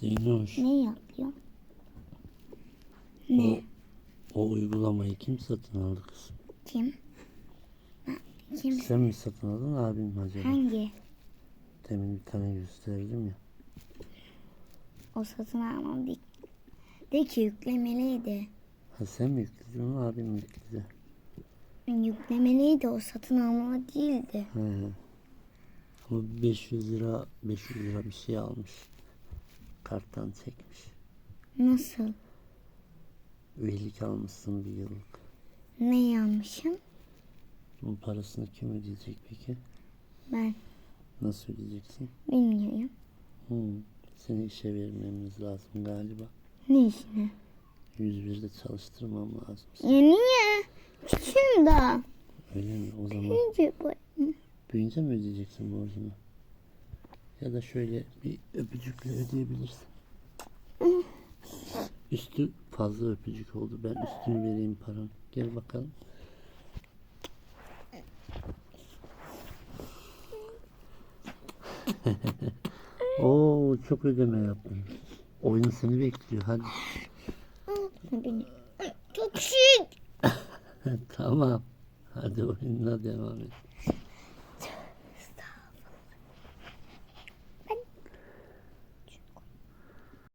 Zeynoş. Ne yapıyor? O, o uygulamayı kim satın aldı kızım? Kim? Kim? Sen mi satın aldın abin mi acaba? Hangi? Demin bir tane gösterdim ya. O satın almam değil. De ki yüklemeliydi. Ha sen mi yükledin onu abin mi yükledi? Yüklemeliydi o satın alma değildi. He. Ama 500 lira 500 lira bir şey almış. Karttan çekmiş. Nasıl? Üyelik almışsın bir yıllık. Ne yanmışım? Bunun parasını kim ödeyecek peki? Ben Nasıl ödeyeceksin? bilmiyorum. Hı. Seni işe vermemiz lazım galiba. Ne işine? 101'de çalıştırmam lazım. Ya niye? Küçüğüm daha. Öyle mi? O zaman büyüyünce mi ödeyeceksin borcunu? Ya da şöyle bir öpücükle ödeyebilirsin. Üstü fazla öpücük oldu. Ben üstünü vereyim paranı. Gel bakalım. Oo çok ödeme yaptın. Oyun seni bekliyor. Hadi. Çok küçük. tamam. Hadi oyununa devam et.